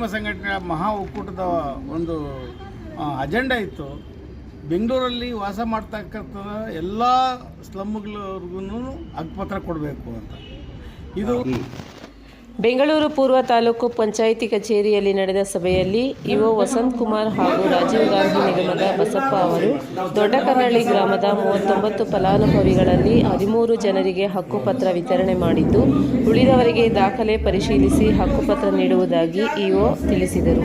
ಭೀಮ ಸಂಘಟನೆಯ ಮಹಾ ಒಕ್ಕೂಟದ ಒಂದು ಅಜೆಂಡಾ ಇತ್ತು. ಬೆಂಗಳೂರಲ್ಲಿ ವಾಸ ಮಾಡ್ತಕ್ಕಂಥ ಎಲ್ಲ ಸ್ಲಮ್ಗಳಿಗೂ ಅಗ್ಪತ್ರ ಕೊಡಬೇಕು ಅಂತ. ಇದು ಬೆಂಗಳೂರು ಪೂರ್ವ ತಾಲೂಕು ಪಂಚಾಯಿತಿ ಕಚೇರಿಯಲ್ಲಿ ನಡೆದ ಸಭೆಯಲ್ಲಿ ಇಒ ವಸಂತ್ ಕುಮಾರ್ ಹಾಗೂ ರಾಜೀವ್ ಗಾಂಧಿ ನಿಗಮದ ಬಸಪ್ಪ ಅವರು ದೊಡ್ಡಕನ್ನಳ್ಳಿ ಗ್ರಾಮದ ಮೂವತ್ತೊಂಬತ್ತು ಫಲಾನುಭವಿಗಳಲ್ಲಿ ಹದಿಮೂರು ಜನರಿಗೆ ಹಕ್ಕುಪತ್ರ ವಿತರಣೆ ಮಾಡಿದ್ದು, ಉಳಿದವರಿಗೆ ದಾಖಲೆ ಪರಿಶೀಲಿಸಿ ಹಕ್ಕುಪತ್ರ ನೀಡುವುದಾಗಿ ಇಒ ತಿಳಿಸಿದರು.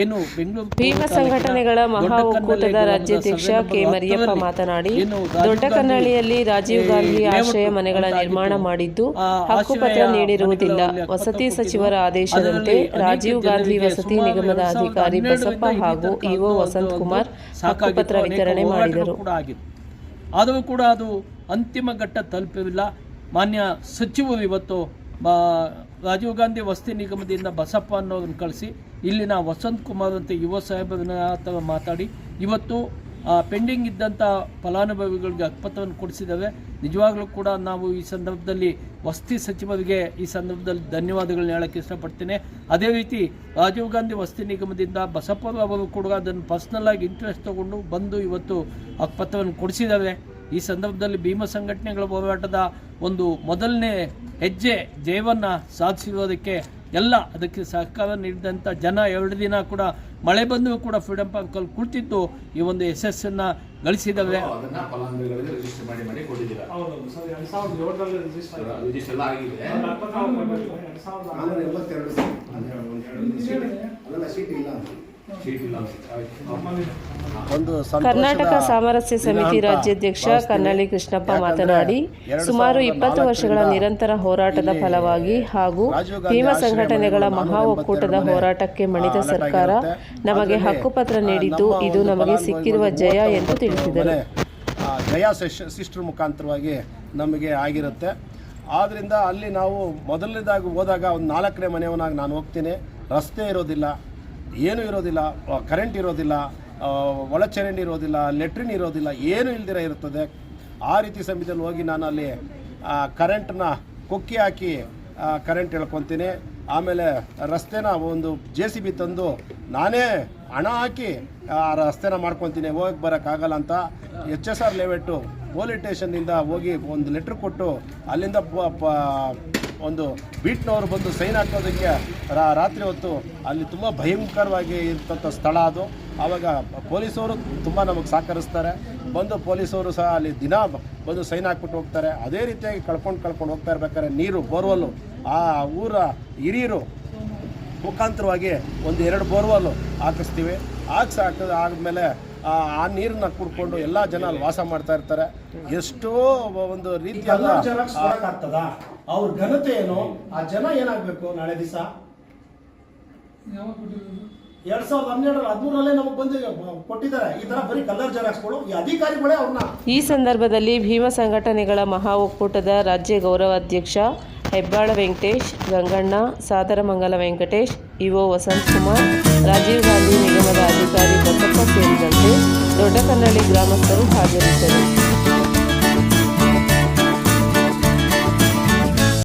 ಏನು ಬೆಂಗಳೂರು ಭೀಮ ಸಂಘಟನೆಗಳ ಮಹಾ ಒಕ್ಕೂಟದ ರಾಜ್ಯಾಧ್ಯಕ್ಷ ಕೆ ಮರಿಯಪ್ಪ ಮಾತನಾಡಿ ದೊಡ್ಡ ಕನ್ನಳಿಯಲ್ಲಿ ರಾಜೀವ್ ಗಾಂಧಿ ಆಶ್ರಯ ಮನೆಗಳ ನಿರ್ಮಾಣ ಮಾಡಿದ್ದು ಹಕ್ಕುಪತ್ರ ನೀಡಿರುವುದಿಲ್ಲ. ವಸತಿ ಸಚಿವರ ಆದೇಶದಂತೆ ರಾಜೀವ್ ಗಾಂಧಿ ವಸತಿ ನಿಗಮದ ಅಧಿಕಾರಿ ಬಸಪ್ಪ ಹಾಗೂ ಇಒ ವಸಂತ್ ಕುಮಾರ್ ಹಕ್ಕುಪತ್ರ ವಿತರಣೆ ಮಾಡಿದರು. ಆದರೂ ಕೂಡ ಅದು ಅಂತಿಮ ಘಟ್ಟ ತಲುಪಿಲ್ಲ. ಮಾನ್ಯ ಸಚಿವರು ಇವತ್ತು ರಾಜೀವ್ ಗಾಂಧಿ ವಸತಿ ನಿಗಮದಿಂದ ಬಸಪ್ಪ ಅನ್ನೋದನ್ನು ಕಳಿಸಿ, ಇಲ್ಲಿನ ವಸಂತ್ ಕುಮಾರ್ ಅಂತ ಯುವ ಸಾಹೇಬರನ್ನ ಹತ್ರ ಮಾತಾಡಿ, ಇವತ್ತು ಪೆಂಡಿಂಗ್ ಇದ್ದಂಥ ಫಲಾನುಭವಿಗಳಿಗೆ ಅಕ್ಪತ್ರವನ್ನು ಕೊಡಿಸಿದ್ದಾವೆ. ನಿಜವಾಗ್ಲೂ ಕೂಡ ನಾವು ಈ ಸಂದರ್ಭದಲ್ಲಿ ವಸತಿ ಸಚಿವರಿಗೆ ಈ ಸಂದರ್ಭದಲ್ಲಿ ಧನ್ಯವಾದಗಳನ್ನ ಹೇಳಕ್ಕೆ ಇಷ್ಟಪಡ್ತೇನೆ. ಅದೇ ರೀತಿ ರಾಜೀವ್ ಗಾಂಧಿ ವಸತಿ ನಿಗಮದಿಂದ ಬಸಪ್ಪ ಅವರು ಕೂಡ ಅದನ್ನು ಪರ್ಸ್ನಲ್ಲಾಗಿ ಇಂಟ್ರೆಸ್ಟ್ ತಗೊಂಡು ಬಂದು ಇವತ್ತು ಅಕ್ಪತ್ರವನ್ನು ಕೊಡಿಸಿದ್ದಾವೆ ಈ ಸಂದರ್ಭದಲ್ಲಿ ಭೀಮ ಸಂಘಟನೆಗಳ ಹೋರಾಟದ ಒಂದು ಮೊದಲನೇ ಹೆಜ್ಜೆ ಜಯವನ್ನು ಸಾಧಿಸಿರೋದಕ್ಕೆ ಎಲ್ಲ ಅದಕ್ಕೆ ಸಹಕಾರ ನೀಡಿದಂಥ ಜನ ಎರಡು ದಿನ ಕೂಡ ಮಳೆ ಬಂದರೂ ಕೂಡ ಫ್ರೀಡಮ್ ಪಾರ್ಕಲ್ಲಿ ಕುಳಿತಿದ್ದು ಈ ಒಂದು ಯಶಸ್ಸನ್ನು ಗಳಿಸಿದವೆ. ಅದನ್ನ ಕರ್ನಾಟಕ ಸಾಮರಸ್ಯ ಸಮಿತಿ ರಾಜ್ಯಾಧ್ಯಕ್ಷ ಕನ್ನಳ್ಳಿ ಕೃಷ್ಣಪ್ಪ ಮಾತನಾಡಿ ಸುಮಾರು ಇಪ್ಪತ್ತು ವರ್ಷಗಳ ನಿರಂತರ ಹೋರಾಟದ ಫಲವಾಗಿ ಹಾಗೂ ಭೀಮ ಸಂಘಟನೆಗಳ ಮಹಾ ಒಕ್ಕೂಟದ ಹೋರಾಟಕ್ಕೆ ಮಣಿದ ಸರ್ಕಾರ ನಮಗೆ ಹಕ್ಕುಪತ್ರ ನೀಡಿದ್ದು ಇದು ನಮಗೆ ಸಿಕ್ಕಿರುವ ಜಯ ಎಂದು ತಿಳಿಸಿದರು. ಜಯ ಸಿಸ್ಟರ್ ಮುಖಾಂತರವಾಗಿ ನಮಗೆ ಆಗಿರುತ್ತೆ. ಆದ್ದರಿಂದ ಅಲ್ಲಿ ನಾವು ಮೊದಲನೇದಾಗಿ ಹೋದಾಗ ಒಂದು ನಾಲ್ಕನೇ ಮನೆಯವನಾಗಿ ನಾನು ಹೋಗ್ತೀನಿ. ರಸ್ತೆ ಇರೋದಿಲ್ಲ. ಏನೂ ಇರೋದಿಲ್ಲ ಕರೆಂಟ್ ಇರೋದಿಲ್ಲ ಒಳಚರಂಡಿ ಇರೋದಿಲ್ಲ, ಲೆಟ್ರಿನ್ ಇರೋದಿಲ್ಲ, ಏನೂ ಇಲ್ದಿರ ಇರ್ತದೆ ಆ ರೀತಿ ಸಮಯದಲ್ಲಿ ಹೋಗಿ ನಾನು ಅಲ್ಲಿ ಕರೆಂಟನ್ನ ಕೊಕ್ಕಿ ಹಾಕಿ ಕರೆಂಟ್ ಎಳ್ಕೊತೀನಿ ಆಮೇಲೆ ರಸ್ತೆನ ಒಂದು ಜೆ ಸಿ ಬಿ ತಂದು ನಾನೇ ಹಣ ಹಾಕಿ, ಆ, ರಸ್ತೆನ ಮಾಡ್ಕೊತೀನಿ. ಹೋಗಕ್ಕೆ ಬರೋಕ್ಕಾಗಲ್ಲ ಅಂತ H S R layout police ಸ್ಟೇಷನ್ನಿಂದ ಹೋಗಿ ಒಂದು ಲೆಟ್ರ್ ಕೊಟ್ಟು ಅಲ್ಲಿಂದ ಒಂದು ಬೀಟ್ನವರು ಬಂದು ಸೈನ್ ಹಾಕೋದಕ್ಕೆ ರಾತ್ರಿ ಹೊತ್ತು ಅಲ್ಲಿ ತುಂಬ ಭಯಂಕರವಾಗಿ ಇರ್ತಂಥ ಸ್ಥಳ ಅದು. ಆವಾಗ ಪೊಲೀಸವರು ತುಂಬ ನಮಗೆ ಸಹಕರಿಸ್ತಾರೆ. ಬಂದು ಪೊಲೀಸವರು ಸಹ ಅಲ್ಲಿ ದಿನ ಬಂದು ಸೈನ್ ಹಾಕ್ಬಿಟ್ಟು ಹೋಗ್ತಾರೆ. ಅದೇ ರೀತಿಯಾಗಿ ಕಳ್ಕೊಂಡು ಕಳ್ಕೊಂಡು ಹೋಗ್ತಾ ಇರ್ಬೇಕಾದ್ರೆ ನೀರು ಬೋರ್ವೆಲ್ಲು ಆ ಊರ ಹಿರಿಯರು ಮುಖಾಂತರವಾಗಿ ಒಂದು ಎರಡು ಬೋರ್ವೆಲ್ಲು ಹಾಕಿಸ್ತೀವಿ. ಹಾಕ್ಸಿ, ಹಾಕಿದ ಆದಮೇಲೆ ಆ ಆ ನೀರನ್ನ ಕುಡ್ಕೊಂಡು ಎಲ್ಲ ಜನ ಅಲ್ಲಿ ವಾಸ ಮಾಡ್ತಾ ಇರ್ತಾರೆ. ಎಷ್ಟೋ ಒಂದು ರೀತಿಯಾದ ಆಗ್ತದ? ಅವ್ರ ಘನತೆ ಏನು? ಆ ಜನ ಏನಾಗ್ಬೇಕು ನಾಳೆ ದಿವಸ? ಎರಡ್ ಸಾವಿರದ ಹನ್ನೆರಡು ಹದಿಮೂರಲ್ಲೇ ನಮಗೆ ಬಂದು ಕೊಟ್ಟಿದ್ದಾರೆ. ಈ ತರ ಬರೀ ಕಲರ್ ಜೆರಾಕ್ಸ್ಗಳು ಈ ಅಧಿಕಾರಿಗಳೇ ಅವ್ರನ್ನ ಈ ಸಂದರ್ಭದಲ್ಲಿ ಭೀಮ ಸಂಘಟನೆಗಳ ಮಹಾ ಒಕ್ಕೂಟದ ರಾಜ್ಯ ಗೌರವಾಧ್ಯಕ್ಷ ಹೆಬ್ಬಾಳ ವೆಂಕಟೇಶ್ ಗಂಗಣ್ಣ ಸಾದರಮಂಗಲ ವೆಂಕಟೇಶ್ ಇಒ ವಸಂತ್ ಕುಮಾರ್ ರಾಜೀವ್ ಗಾಂಧಿ ನಿಗಮದ ದೊಡ್ಡಕನ್ನಳ್ಳಿ ಗ್ರಾಮಸ್ಥರು ಹಾಜರಿದ್ದರು.